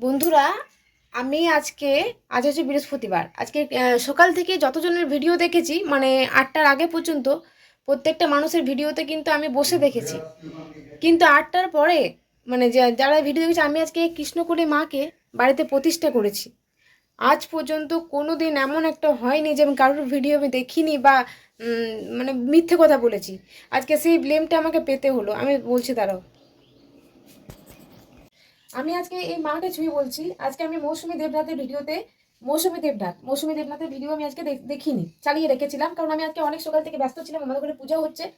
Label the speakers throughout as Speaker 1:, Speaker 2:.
Speaker 1: বন্ধুরা, আমি আজকে, আজ হচ্ছে বৃহস্পতিবার। আজকে সকাল থেকে যতজনের ভিডিও দেখেছি মানে আটটার আগে পর্যন্ত, প্রত্যেকটা মানুষের ভিডিওতে কিন্তু আমি বসে দেখেছি। কিন্তু আটটার পরে মানে যারা ভিডিও দেখেছে, আমি আজকে কৃষ্ণকুলী মাকে বাড়িতে প্রতিষ্ঠা করেছি। আজ পর্যন্ত কোনো দিন এমন একটা হয়নি যে আমি কারোর ভিডিও আমি দেখিনি বা মানে মিথ্যে কথা বলেছি। আজকে সেই ব্লেমটা আমাকে পেতে হলো। আমি বলছি, দাঁড়াও। আমি আজকে এই মাকে ছুঁয়ে বলছি, আজকে আমি মৌসুমী দেবনাথের ভিডিওতে, মৌসুমী দেবনাথ, মৌসুমী দেবনাথের ভিডিও আমি আজকে দেখ- দেখিনি, চালিয়ে রেখেছিলাম, কারণ আমি আজকে অনেক সকাল থেকে ব্যস্ত ছিলাম, আমাদের ঘরে পূজা হচ্ছে।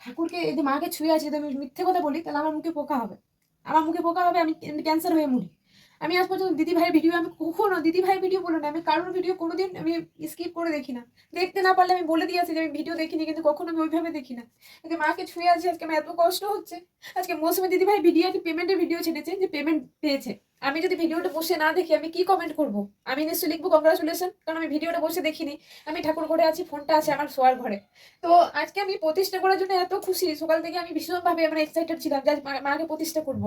Speaker 1: ঠাকুরকে যদি মাকে ছুঁয়ে আছি যদি আমি মিথ্যে কথা বলি, তাহলে আমার মুখে পোকা হবে। আমার মুখে পোকা হবে, আমি ক্যান্সার হয়ে মরি। আমি আজ পর্যন্ত দিদি ভাইয়ের ভিডিও আমি কখনো দিদি ভাইয়ের ভিডিও বলো না, আমি কারোর ভিডিও কোনোদিন আমি স্কিপ করে দেখি না। দেখতে না পারলে আমি বলে দিয়ে আসি যে আমি ভিডিও দেখিনি, কিন্তু কখনো আমি ওইভাবে দেখি না। আজকে মাকে ছুঁয়ে আছি, আজকে আমার এত কষ্ট হচ্ছে। আজকে মৌসুমী দিদি ভাই ভিডিও একটা পেমেন্টের ভিডিও ছেড়েছে? যে পেমেন্ট পেয়েছে। আমি যদি ভিডিওটা বসে না দেখি, আমি কি কমেন্ট করব? আমি নিশ্চয়ই লিখব কংগ্রাচুলেশন কারণ আমি ভিডিওটা বসে দেখিনি। আমি ঠাকুর ঘরে আছি, ফোনটা আছে আমার শোয়ার ঘরে। তো আজকে আমি প্রতিষ্ঠা করার জন্য এত খুশি। সকাল থেকে আমি ভীষণভাবে মানে এক্সাইটেড ছিলাম যে মাকে প্রতিষ্ঠা করব।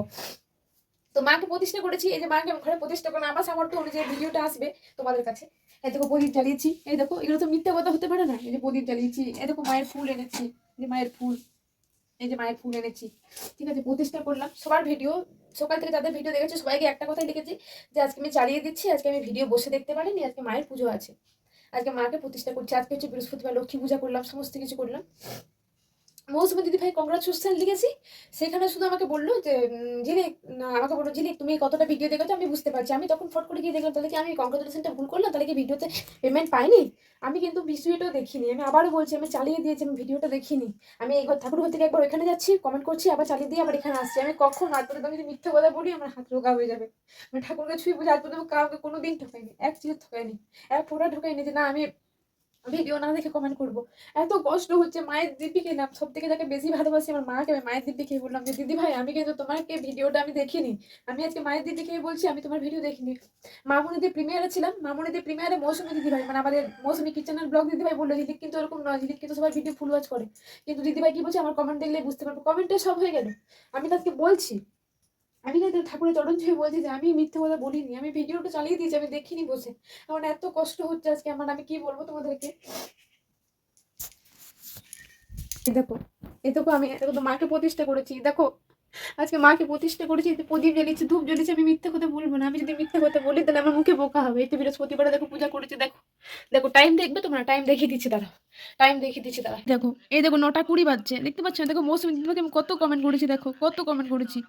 Speaker 1: তো মাকে প্রতিষ্ঠা করেছি, এই যে মাকে ঘরে প্রতিষ্ঠা করলাম, আমার সামর্থ্য অনুযায়ী ভিডিওটা আসবে তোমাদের কাছে। এই দেখো প্রদীপ জ্বালিয়েছি, এই দেখো, এগুলো তো মিথ্যা কথা হতে পারে না? এই যে প্রদীপ জ্বালিয়েছি, এই দেখো মায়ের ফুল এনেছি যে মায়ের ফুল, এই যে মায়ের ফুল এনেছি। ঠিক আছে, প্রতিষ্ঠা করলাম। সবার ভিডিও, সকাল থেকে যাদের ভিডিও দেখেছি, সবাইকে একটা কথাই লিখেছি, যে আজকে আমি চালিয়ে দিচ্ছি, আজকে আমি ভিডিও বসে দেখতে পারিনি, আজকে মায়ের পুজো আছে। আজকে মাকে প্রতিষ্ঠা করছি, আজকে হচ্ছে বৃহস্পতিবার, লক্ষ্মী পূজা করলাম, সমস্ত কিছু করলাম। মৌসুমী দিদি ভাই কংগ্রাচুলেশন লিখেছি। সেখানে শুধু আমাকে বলল যে উম, ঝিলিক না, আমাকে বলল ঝিলিক তুমি কতটা ভিডিও দেখেছ? আমি বুঝতে পারছি। আমি তখন ফট করে গিয়ে দেখলাম তাহলে কি আমি কংগ্রাচুলেশনটা ভুল করলাম? তাহলে কি ভিডিওতে পেমেন্ট পাইনি? আমি কিন্তু বিষয়টাও দেখিনি। আমি আবারও বলছি আমি চালিয়ে দিয়েছি আমি ভিডিওটা দেখিনি। আমি এই ঘর ঠাকুর থেকে একবার ওইখানে যাচ্ছি কমেন্ট করছি আবার চালিয়ে দিয়ে আবার এখানে আসছি। আমি কখন আর পর্যন্ত আমি যদি মিথ্যে কথা বলি আমার হাত রোগা হয়ে যাবে। আমি ঠাকুরকে ছুঁয়ে বুঝে আর পর্যন্ত কাউকে কোনো দিন ঠকাইনি এক চিজ ঠকাইনি এক ফোটা ঠকাইনি যে না আমি ভিডিও না দেখে কমেন্ট করব। এত কষ্ট হচ্ছে মায়ের দিদিকে না, সব থেকে যাকে বেশি ভালোবাসি আমার মাকে, আমি মায়ের দিদিকে বললাম যে, দিদি ভাই, আমি কিন্তু তোমাকে ভিডিওটা আমি দেখিনি। আমি আজকে মায়ের দিদিকে বলছি, আমি তোমার ভিডিও দেখিনি। মামুনিদি প্রিমিয়ারে ছিলাম। মামুনিদি প্রিমিয়ারে মৌসুমি দিদি ভাই মানে আমাদের মৌসুমি কিচেনের ব্লগ দিদি ভাই বলল ঝিলিক কিন্তু ওরকম নয় ঝিলিক কিন্তু সবাই ভিডিও ফুল ওয়াচ করে। কিন্তু দিদি ভাই কি বলছে, আমার কমেন্ট দেখলে বুঝতে পারব। কমেন্টে সব হয়ে গেল। আমি তো আজকে বলছি আমি কিন্তু ঠাকুরের চরণ ছুঁয়ে বলছি যে আমি মিথ্যে কথা বলিনি, আমি ভিডিওটা চালিয়ে দিয়েছি, আমি দেখিনি বসে। আমার এত কষ্ট হচ্ছে আজকে, আমার আমি কি বলব তোমাদেরকে? দেখো, এই দেখো আমি দেখো তো মাকে প্রতিষ্ঠা করেছি দেখো। আজকে মাকে প্রতিষ্ঠা করেছি প্রদীপ জ্বেলেছি ধূপ জ্বেলেছি আমি মিথ্যে কথা বলব না। আমি যদি মিথ্যে কথা বলি, তাহলে আমার মুখে বোকা হবে। এই তো বৃহস্পতিবার দেখো পূজা করেছি, দেখো। দেখো টাইম দেখবে তোমরা টাইম দেখিয়ে দিচ্ছি দাঁড়া টাইম দেখিয়ে দিচ্ছি দাঁড়া দেখো, এই দেখো নটা কুড়ি বাজছে, দেখতে পাচ্ছ? দেখো মৌসুমি দিদিভাইকে আমি কত কমেন্ট করেছি, দেখো, কত কমেন্ট করেছি।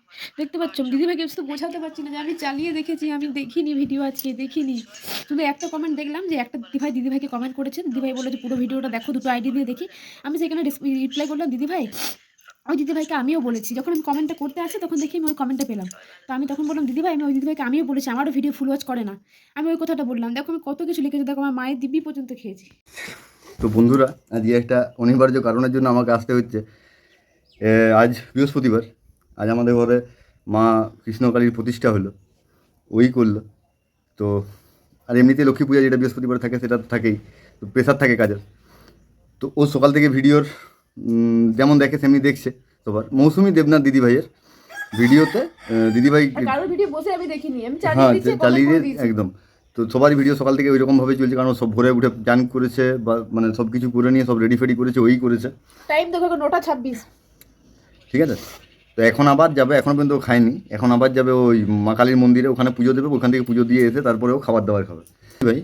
Speaker 1: দেখতে পাচ্ছ? দিদিভাইকে শুধু বোঝাতে পারছি না যে আমি চালিয়ে দেখেছি, আমি দেখিনি ভিডিও আছে দেখিনি। শুধু একটা কমেন্ট দেখলাম যে একটা দিদিভাই দিদিভাইকে কমেন্ট করেছে। দিদিভাই বলে যে পুরো ভিডিওটা দেখো, দুটো আইডি দিয়ে দেখি। আমি সেখানে রিপ্লাই করলাম, দিদিভাই ওই দিদিভাইকে আমিও বলেছি, যখন আমি কমেন্টটা করতে আসি তখন দেখি আমি ওই কমেন্টটা পেলাম। তো আমি তখন বললাম, দিদিভাই, আমি ওই দিদিভাইকে আমিও বলেছি, আমারও ভিডিও ফুল ওয়াচ করে না। আমি ওই কথাটা বললাম, দেখো, আমি কত কিছু লিখেছি, দেখো, আমার মায়ের দিব্যি পর্যন্ত খেয়েছি।
Speaker 2: তো বন্ধুরা, আজকে একটা অনিবার্য কারণের জন্য আমাকে আসতে হচ্ছে। আজ বৃহস্পতিবার, আজ আমাদের ঘরে মা কৃষ্ণকালীর প্রতিষ্ঠা হলো, ওই করল। তো, আর এমনিতে লক্ষ্মী পূজা যেটা বৃহস্পতিবার থাকে, সেটা তো থাকেই, তো প্রেশার থাকে কাজের। তো ও সকাল থেকে ভিডিওর যেমন দেখে সেমনি দেখছে। সবার মৌসুমি দেবনাথ দিদিভাইয়ের ভিডিওতে আহ, দিদিভাই
Speaker 1: আর কারোর ভিডিও বসে আমি দেখিনি
Speaker 2: হ্যাঁ
Speaker 1: চালিয়ে।
Speaker 2: একদম। তো সবারই ভিডিও সকাল থেকে ওইরকম ভাবে চলছে কারণ সব ভোরে উঠে চান করেছে বা মানে সব কিছু করে নিয়ে সব রেডি ফেডি করেছে ওই করেছে।
Speaker 1: টাইম দেখো নটা ছাব্বিশ।
Speaker 2: ঠিক আছে? তো এখন আবার যাবে এখন পর্যন্ত খায়নি। এখন আবার যাবে ওই মা কালীর মন্দিরে ওখানে পুজো দেবে ওখান থেকে পুজো দিয়ে এসে তারপরে ও খাবার দাবার খাবে। ভাই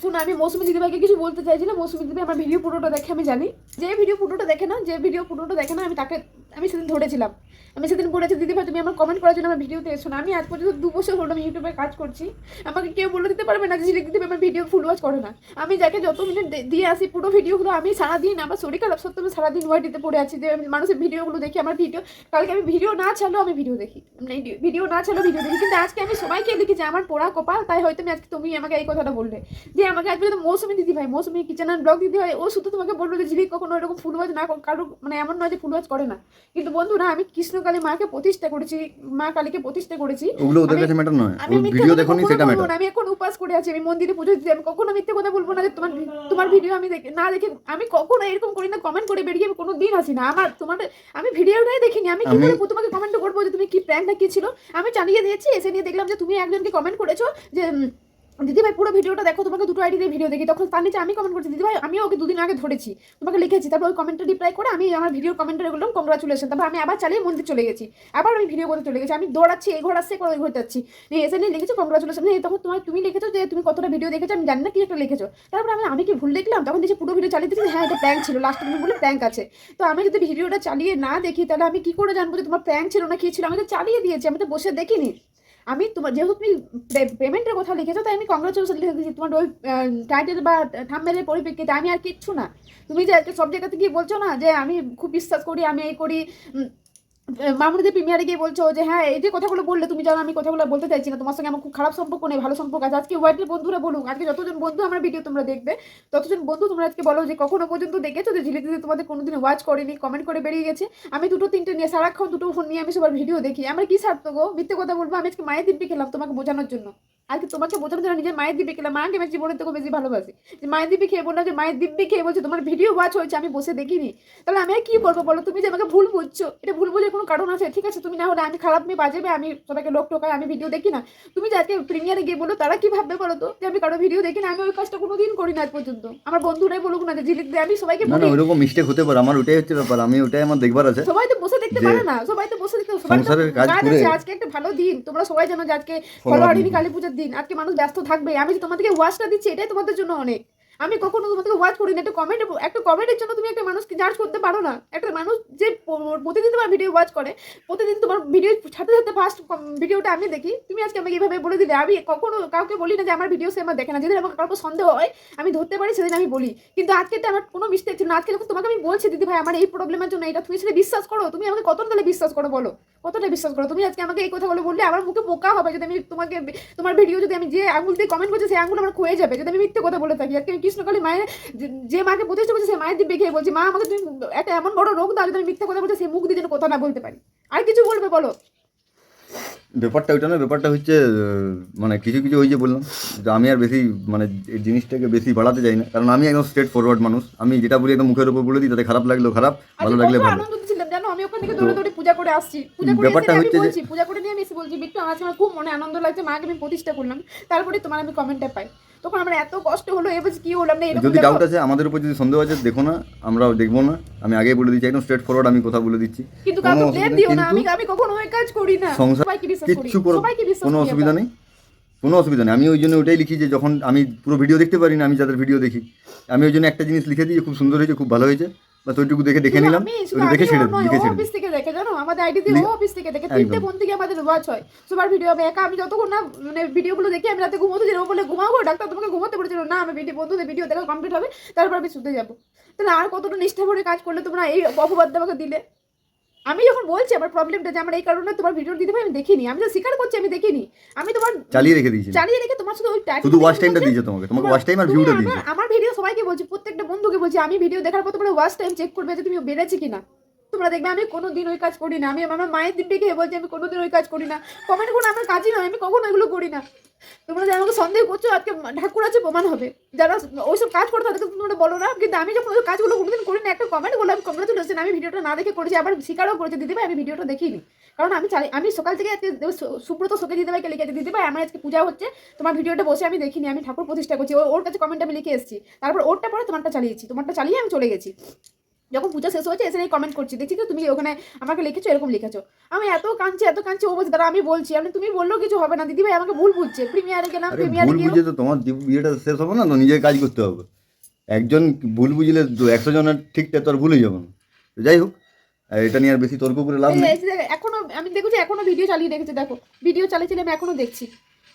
Speaker 1: শোনো, আমি মৌসুমি দিদিভাইকে কিছু বলতে চাইছি না মৌসুমি দিদি আমার ভিডিও পুরোটা দেখে, আমি জানি। যে ভিডিও পুরোটা দেখে না, যে ভিডিও পুরোটা দেখে না, আমি তাকে আমি সেদিন ধরেছিলাম। আমি সেদিন বলেছি, দিদিভাই, তুমি আমার কমেন্ট করার জন্য আমার ভিডিওতে এসো না। আমি আজ পর্যন্ত দু বছর হলো আমি ইউটিউবে কাজ করছি। আমাকে কেউ বলে দিতে পারবে না যে ঝিলিক দিদি আমার ভিডিও ফুল ওয়াচ করে না। আমি যাকে যত মিনিট দিয়ে আসি, পুরো ভিডিওগুলো আমি সারাদিন আমার শরীর খারাপ সত্ত্বেও সারাদিন ওয়াইটিতে পড়ে আছি। যে আমি মানুষের ভিডিওগুলো দেখি, আমার ভিডিও কালকে আমি ভিডিও না ছাড়লেও আমি ভিডিও দেখি। মানে ভিডিও না ছাড়লেও ভিডিও দেখি। কিন্তু আজকে আমি সবাইকে দেখি যে আমার পোড়া কপাল, তাই হয়তো আমি আজকে তুমি আমাকে এই কথাটা বললে। যে আমাকে আজকে তো মৌসুমি দিদি ভাই, মৌসুমি কিচেন ব্লগ দিদি ভাই, ও শুধু তোমাকে বলল যে ঝিলিক কখনো এরকম ওয়াচ না, কারও মানে এমন নয় যে ফুল ওয়াচ করে না। কিন্তু বন্ধুরা আমি কৃষ্ণকালী মাকে প্রতিষ্ঠা করেছি মা কালীকে প্রতিষ্ঠা করেছি।
Speaker 2: ওগুলো ওদের কাছে ম্যাটার নয়।
Speaker 1: আমি
Speaker 2: ভিডিও দেখো সেটা ম্যাটার
Speaker 1: আমি এখন উপাস করে আছি আমি মন্দিরে পুজো দিতে আমি কখনো মিথ্যে কথা বলব না যে তোমার তোমার ভিডিও আমি দেখে না দেখে আমি কখনো এরকম করি না কমেন্ট করে বেরিয়ে আমি কোনো দিন আসি না। আমার তোমার আমি ভিডিওটাই দেখিনি আমি কি করে তোমাকে কমেন্ট করব যে তুমি কি প্ল্যানটা কি ছিল? আমি চালিয়ে দিয়েছি এসে নিয়ে দেখলাম যে তুমি একজনকে কমেন্ট করেছ যে দিদি ভাই পুরো ভিডিওটা দেখো, তোমাকে দুটো আইডি দিয়ে ভিডিও দেখি তখন তার নিচে আমি কমেন্ট করছি দিদি ভাই আমি ওকে দুদিন আগে ধরেছি, তোমাকে লিখেছি, তারপর ওই কমেন্টটা রিপ্লাই করে আমি আমার ভিডিওর কমেন্টে বললাম কংগ্রাচুলেশন তারপর আমি আবার চালিয়ে মন্দির চলে গেছি, আবার আমি ভিডিও করতে চলে গেছি, আমি দৌড়াচ্ছি, এই ঘর আসছে ওই ঘর যাচ্ছি, নিয়ে এসে নিয়ে লিখেছো কংগ্রাচুলেশন নিয়ে তখন তোমার তুমি লিখেছো যে তুমি কতটা ভিডিও দেখেছ, আমি জানি না কি একটা লিখেছো, তারপর আমি আমি কি ভুল দেখলাম? তখন দেখছি পুরো ভিডিও চালিয়ে দিচ্ছি হ্যাঁ এটা প্র্যাঙ্ক ছিল লাস্টে তুমি বলে প্র্যাঙ্ক আছে, তো আমি যদি ভিডিওটা চালিয়ে না দেখি, তাহলে আমি কি করে জানব যে তোমার প্র্যাঙ্ক ছিল না কি ছিল? আমি তো চালিয়ে দিয়েছি, আমি তো বসে দেখিনি। আমি তোমার, যেহেতু তুমি পেমেন্টের কথা লিখেছো, তাই আমি কংগ্রেচুলেশন লিখে দিয়েছি। তোমার ওই টাইটেল বা থাম্বেলের পরিপ্রেক্ষিতে আমি আর কিচ্ছু না। তুমি যে একটা সব জায়গাতে গিয়ে বলছো না, যে আমি খুব বিশ্বাস করি, আমি এই করি মামুনিদের প্রিমিয়ারে গিয়ে বলছো যে হ্যাঁ এই যে কথাগুলো বললে, তুমি জানো আমি কথাগুলো বলতে চাইছি না। তোমার সঙ্গে আমার খুব খারাপ সম্পর্ক নেই, ভালো সম্পর্ক আছে। আজকে হোয়াইটের বন্ধুরা বলুক, আজকে যতজন বন্ধু আমার ভিডিও তোমরা দেখবে, ততজন বন্ধু তোমরা আজকে বলো যে, কখনো পর্যন্ত দেখেছ যে ঝিলি দিদি তোমাদের কোনোদিন ওয়াচ করেনি কমেন্ট করে বেরিয়ে গেছে। আমি দুটো, তিনটে নিয়ে, সারাক্ষণ দুটো ফোন নিয়ে আমি সবার ভিডিও দেখি। আমার কি স্বার্থ গো? মিথ্যে কথা বলব? আমি আজকে মায়ের দিব্যি খেলাম তোমাকে বোঝানোর জন্য। আজকে তোমাকে বোঝানোর জন্য নিজের মায়ের দিব্যি খেলাম। মাকে আমি জীবনের থেকে বেশি ভালোবাসি। যে মায়ের দিব্যি খেয়ে বললাম যে মায়ের দিব্যি খেয়ে বলছে তোমার ভিডিও ওয়াচ হয়েছে আমি বসে দেখিনি। তাহলে আমি আর কি বলব বলো? তুমি যে আমাকে ভুল বুঝছ। এটা ভুল বুঝে কোনো কারণ আছে? ঠিক আছে তুমি না হলে আমি খারাপ মেয়ে বাজেবে আমি সবাইকে লোক টোকাই আমি ভিডিও দেখি না। তুমি যে আজকে প্রিমিয়ারে গিয়ে বলো তারা কি ভাববে বলো তো? যে আমি কারও ভিডিও দেখি না আমি ওই কাজটা কোনো দিন করি না আজ পর্যন্ত। আমার বন্ধুরাই বলুক না যে ঝিলিক দে আমি সবাইকে
Speaker 2: না ওইরকম মিস্টেক হতে পারে আমার ওটাই হচ্ছে ব্যাপার আমি ওটাই আমার দেখবার আছে।
Speaker 1: সবাই তো বসে দেখতে পারে না সবাই তো বসে দেখতে সবাই তো
Speaker 2: কাজ
Speaker 1: আজকে একটা ভালো দিন। তোমরা সবাই জানো যে আজকে
Speaker 2: ফলোয়ার
Speaker 1: ফলোয়ারিনী কালী পুজোর দিন, আজকে মানুষ ব্যস্ত থাকবে। আমি যে তোমাদেরকে ওয়াচটা দিচ্ছি, এটাই তোমাদের জন্য অনেক। আমি কখনো তোমাদেরকে ওয়াচ করি না একটা কমেন্ট একটা কমেন্টের জন্য তুমি একটা মানুষকে জাজ করতে পারো না। একটা মানুষ যে প- প্রতিদিন তোমার ভিডিও ওয়াচ করে। প্রতিদিন তোমার ভিডিও সাথে সাথে ফার্স্ট ভিডিওটা আমি দেখি। তুমি আজকে আমাকে এইভাবে বলে দিলে, আমি কখনো কাউকে বলি না যে আমার ভিডিও সে আমার দেখে না। যেদিন আমার কারোর সন্দেহ হয়, আমি ধরতে পারি, সেদিন আমি বলি। কিন্তু আজকেটা আমার কোনো মিস্টেক ছিল না। আজকে যখন তোমাকে আমি বলছি, দিদি ভাই, আমার এই প্রবলেমের জন্য এটা তুমি সেটা বিশ্বাস করো? তুমি আমাকে কতটা তাহলে বিশ্বাস করো বলো? কতটা বিশ্বাস করো? তুমি আজকে আমাকে এই কথাগুলো বললে আমার মুখে পোকা হবে। যদি আমি তোমাকে, তোমার ভিডিও যদি আমি যে আঙুল দিয়ে কমেন্ট করছি, সেই আঙুল আমার ক্ষয়ে যাবে। যদি আমি মিথ্যে কথা বলে থাকি, আজকে আমি কৃষ্ণকালী মায়ের যে- মাকে প্রতিষ্ঠা করছে, সেই মায়ের দিব্যে খেয়ে বলছি, মা, আমাকে তুমি একটা এমন বড় রোগ দাও, যদি আমি মিথ্যে কথা বলছি সেই মুখ দিয়ে যেন কথা না বলতে পারি। আর কিছু বলবে বলো?
Speaker 2: ব্যাপারটা ওইটা না ব্যাপারটা হচ্ছে মানে কিছু কিছু ওই যে বললাম যে আমি আর বেশি মানে এই জিনিসটাকে বেশি বাড়াতে চাই না। কারণ আমি একদম স্ট্রেট ফরওয়ার্ড মানুষ। আমি যেটা বলি একদম মুখের উপর বলে দিই তাতে খারাপ লাগল খারাপ ভালো লাগলে ভালো।
Speaker 1: ওখান থেকে দৌড়ে দৌড়ে পূজা করে আসছি। পূজা করে
Speaker 2: ব্যাপারটা
Speaker 1: আমি
Speaker 2: হচ্ছে
Speaker 1: বলছি পূজা করে নিয়ে আমি এসে বলছি বিট্টু আজকে আমার খুব মনে আনন্দ লাগছে মাকে আমি প্রতিষ্ঠা করলাম তারপরে তোমার আমি কমেন্টটা পাই। তখন আমার এত কষ্ট হলো এবার কি হলাম না?
Speaker 2: যদি ডাউট আছে আমাদের উপর যদি সন্দেহ আছে দেখো না আমরা দেখব না। আমি আগেই বলে দিচ্ছি একদম স্ট্রেট ফরওয়ার্ড আমি কথা বলে দিচ্ছি।
Speaker 1: কিন্তু
Speaker 2: কোনো
Speaker 1: কাউকে
Speaker 2: অসুবিধা
Speaker 1: ব্লেম দিও না আমি আমি কখনো ওই কাজ করি না।
Speaker 2: সংসার কিচ্ছু করো কোনো অসুবিধা নেই। কোনো অসুবিধা নেই। আমি ওই জন্য ওটাই লিখি যে যখন আমি পুরো ভিডিও দেখতে পারি না আমি যাদের ভিডিও দেখি। আমি ওই জন্য একটা জিনিস লিখে দিই খুব সুন্দর হয়েছে খুব ভালো হয়েছে। বা দেখে দেখে নিলাম। দেখে ছেড়ে
Speaker 1: নয়,
Speaker 2: ছেড়ে
Speaker 1: অফিস থেকে দেখে জানো? আমাদের আইডি দিয়ে ও অফিস থেকে দেখে তিনটে। ফোন থেকে আমাদের ওয়াচ হয়। সবার ভিডিও হবে একা আমি যতক্ষণ না মানে ভিডিওগুলো দেখি আমি রাতে ঘুমোতে যাব বলে ঘুমাবো ডাক্তার তোমাকে ঘুমোতে বলেছিল না আমি ভিডিও বন্ধুদের ভিডিও দেখা কমপ্লিট হবে তারপর আমি শুতে যাব। তাহলে আর কতটা নিষ্ঠা করে কাজ করলে তোমরা এই অপবাদ আমাকে দিলে? আমি যখন বলছি আমার প্রবলেমটা যে আমার এই কারণে তোমার ভিডিও দিতে পারি আমি দেখিনি। আমি তো স্বীকার করছি আমি দেখিনি। আমি তোমার
Speaker 2: চালিয়ে রেখে দিয়েছি।
Speaker 1: চালিয়ে রেখে তোমার শুধু ওই title
Speaker 2: শুধু ওয়াচ টাইমটা দিয়েছে তোমাকে। তোমাকে ওয়াচ টাইম আর ভিউটা দিয়েছে।
Speaker 1: আমার ভিডিও সবাইকে বলছি প্রত্যেকটা বন্ধুকে বলছি আমি ভিডিও দেখার পর তোমরা ওয়াচ টাইম চেক করবে যে তুমি বেড়েছে কিনা। তোমরা দেখবে আমি কোনোদিন ওই কাজ করি না। আমি আমার মায়ের দিব্যে গিয়ে বলছি আমি কোনোদিন ওই কাজ করি না। কমেন্ট করে আমার কাজই নয় আমি কখনো এগুলো করি না। তোমরা যে আমাকে সন্দেহ করছ, আজকে ঠাকুর আছে, প্রমাণ হবে। যারা ওইসব কাজ করে, তাদেরকে তোমরা বলো না। কিন্তু আমি যখন ওই কাজগুলো কোনোদিন করি না একটা কমেন্ট করলাম কংগ্রেচুলেশন আমি ভিডিওটা না দেখে করেছি, আবার স্বীকারও করেছি, দিদিভাই, আমি ভিডিওটা দেখিনি। কারণ আমি চাই আমি সকাল থেকে আজকে সুব্রত শোকে দিদিভাইকে লিখেছি, দিদিভাই, আমার আজকে পূজা হচ্ছে, তোমার ভিডিওটা বসে আমি দেখিনি, আমি ঠাকুর প্রতিষ্ঠা করছি। ওর কাছে কমেন্ট আমি লিখে এসেছি। তারপর ওরটা পরে তোমারটা চালিয়েছি, তোমারটা চালিয়ে আমি চলে গেছি। যখন পূজা শেষ হয়েছে এসে কমেন্ট করছি। দেখছি তো তুমি ওখানে আমাকে লিখেছো এরকম লিখেছো। আমি এত কাঁদছি এত কাঁদছি ও বলছে দাঁড়া আমি বলছি। আমি তুমি বললেও কিছু হবে না দিদিভাই আমাকে ভুল বুঝছে। প্রিমিয়ারে গেলাম প্রিমিয়ারে গিয়ে
Speaker 2: তো তোমার বিয়েটা শেষ হবে না তো নিজের কাজ করতে হবে। একজন ভুল বুঝলে একশো জনের ঠিকটা তো আর ভুলে যাবে না। যাই হোক এটা নিয়ে আর বেশি তর্ক করে লাভ নেই।
Speaker 1: এখনও আমি দেখছি এখনও ভিডিও চালিয়ে রেখেছে দেখো। ভিডিও চালিয়েছিলাম এখনও দেখছি।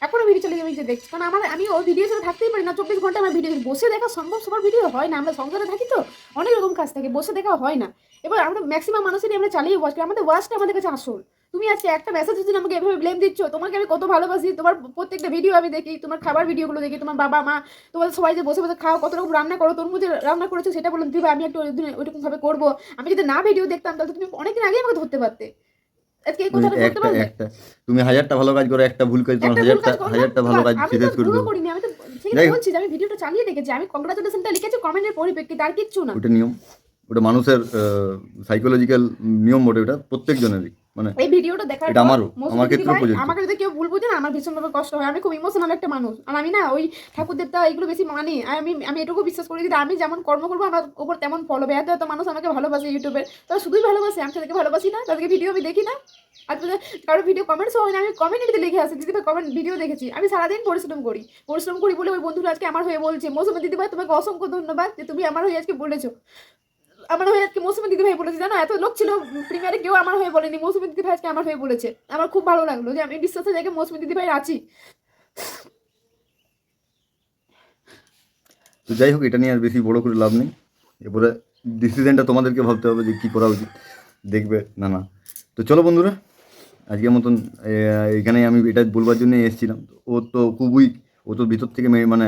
Speaker 1: এখনও ভিডিও চলে আমি যে দেখছি। কারণ আমার, আমি ওই ভিডিও সাথে থাকতেই পারি না। চব্বিশ ঘণ্টা আমার ভিডিও বসে দেখা সম্ভব, সবার ভিডিও হয় না। আমরা সংসারে থাকি তো, অনেক রকম কাজ থাকে। বসে দেখা হয় না। এবার আমরা ম্যাক্সিমাম মানুষেরই আমরা চালিয়ে ওয়াচ করি। আমাদের ওয়াচটা আমাদের কাছে আসল। তুমি আজকে একটা মেসেজ জন্য আমাকে এভাবে ব্লেম দিচ্ছ, তোমাকে আমি কত ভালোবাসি, তোমার প্রত্যেকটা ভিডিও আমি দেখি, তোমার খাবার ভিডিওগুলো দেখি, তোমার বাবা, মা তোমার সবাই যে বসে বসে খাও, কত রকম রান্না করো তোর মধ্যে রান্না করেছ, সেটা বললাম দিবা, আমি একটু ওইরকম ভাবে করব। আমি যদি না ভিডিও দেখতাম, তাহলে তুমি অনেকদিন আগেই আমাকে ধরতে পারতে।
Speaker 2: তুমি হাজারটা ভালো কাজ করো একটা ভুল কাজ তোমার হাজারটা
Speaker 1: না,
Speaker 2: হাজারটা ভালো কাজ শেষ করে দেবো
Speaker 1: আমি তো বলছি আমি ভিডিওটা চালিয়ে রেখেছি আমি কংগ্রাচুলেশনটা লিখেছি কমেন্টের পরিপ্রেক্ষিতে আর কিচ্ছু না।
Speaker 2: ওটা নিয়ম ওটা মানুষের সাইকোলজিক্যাল নিয়ম বটে ওটা প্রত্যেকজনেরই। মানে
Speaker 1: এই ভিডিওটা দেখার
Speaker 2: এটা আমারও, আমার
Speaker 1: ভাই,
Speaker 2: প্রযোজ্য।
Speaker 1: আমাকে যদি কেউ ভুল বুঝে না আমার ভীষণভাবে কষ্ট হয়। আমি খুব ইমোশনাল একটা মানুষ। আর আমি না ওই ঠাকুর দেবতা এগুলো বেশি মানি। আর আমি আমি এটুকু বিশ্বাস করি যে আমি যেমন কর্ম করব আমার উপর তেমন ফল হবে। এত এত মানুষ আমাকে ভালোবাসে ইউটিউবে। তারা শুধুই ভালোবাসে আমি তাদেরকে ভালোবাসি না তাদেরকে ভিডিও আমি দেখি না। আর কারও ভিডিও কমেন্টস হয় না আমি কমেন্টে লিখে আসি দিদিভাই কমেন্ট ভিডিও দেখেছি। আমি সারাদিন পরিশ্রম করি। পরিশ্রম করি বলে ওই বন্ধুরা আজকে আমার হয়ে বলছে মৌসুমী দিদিভাই তোমাকে অসংখ্য ধন্যবাদ যে তুমি আমার হয়ে আজকে বলেছ। আমার হয়ে আজকে মৌসুমী দিদি ভাই বলেছে, জানো? এত লোক ছিল প্রিমিয়ারে কেউ আমার হয়ে বলেনি। মৌসুমী দিদি ভাই আজকে আমার হয়ে বলেছে। আমার খুব ভালো লাগল যে আমি বিশ্বাসের জায়গায় মৌসুমী দিদি ভাই আছি।
Speaker 2: তো যাই হোক, এটা নিয়ে আর বেশি বড় করে লাভ নেই। এরপরে ডিসিশনটা তোমাদেরকে ভাবতে হবে যে কী করা উচিত। দেখবে, না না। তো চলো বন্ধুরা, আজকের মতন এখানে আমি এটা বলবার জন্যই এসেছিলাম। ও তো খুব উইক ও তো ভিতর থেকে মানে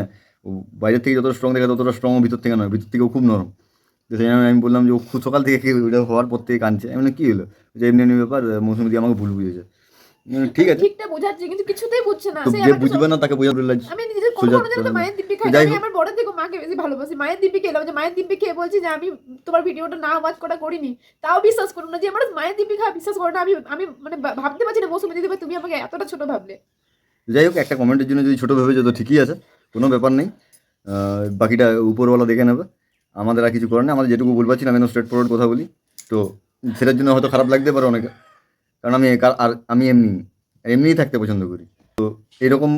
Speaker 2: বাইরের থেকে যতটা স্ট্রং দেখে ততটা স্ট্রং ভিতর থেকে নয়, ভিতর থেকেও খুব নরম। তো সেই জন্য আমি বললাম যে ও সকাল থেকে ওটা হওয়ার পর থেকে কাঁদছে। আমি বললাম, কী হলো? যে এমনি এমনি ব্যাপার মৌসুমি দিয়ে আমাকে ভুল বুঝেছে ঠিক আছে।
Speaker 1: ঠিকটা বোঝাচ্ছি কিন্তু কিছুতেই বুঝছে না।
Speaker 2: যে বুঝবে না তাকে বোঝাতে লাগছে
Speaker 1: আমি নিজের
Speaker 2: সোজা
Speaker 1: কখনো জানো মায়ের দিব্যি খাই আমি আমার বড় থেকে মাকে বেশি ভালোবাসি। মায়ের দিব্যি খেলাম যে মায়ের দিব্যি খেয়ে বলছি যে আমি তোমার ভিডিওটা না ওয়াচ করা করিনি। তাও বিশ্বাস করুন না যে আমার মায়ের দিব্যি খাওয়া বিশ্বাস করো না। আমি আমি মানে ভাবতে পারছি না মৌসুমি দিদি তুমি আমাকে এতটা ছোট ভাবলে।
Speaker 2: যাই হোক একটা কমেন্টের জন্য যদি ছোটো ভেবেছো তো ঠিকই আছে কোনো ব্যাপার নেই। বাকিটা উপরওয়ালা দেখে নেবে। আমাদের আর কিছু করার নেই। আমাদের যেটুকু বলবার ছিল আমি স্ট্রেট ফরওয়ার্ড কথা বলি। তো সেটার জন্য হয়তো খারাপ লাগতে পারে অনেকে। কারণ আমি আর আমি এমনি, এমনিই থাকতে পছন্দ করি। তো এরকম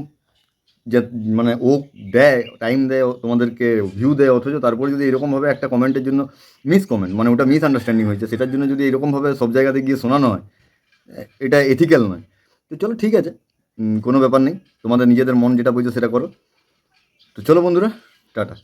Speaker 2: যে মানে ও দেয় টাইম দেয়, তোমাদেরকে ভিউ দেয়, অথচ তারপরে যদি এরকমভাবে একটা কমেন্টের জন্য মিস কমেন্ট মানে ওটা মিস আন্ডারস্ট্যান্ডিং হয়েছে, সেটার জন্য যদি এরকমভাবে সব জায়গাতে গিয়ে শোনানো হয় এটা এথিক্যাল নয়। তো চলো ঠিক আছে কোনো ব্যাপার নেই। তোমাদের নিজেদের মন যেটা বলছে সেটা করো। তো চলো বন্ধুরা, টাটা।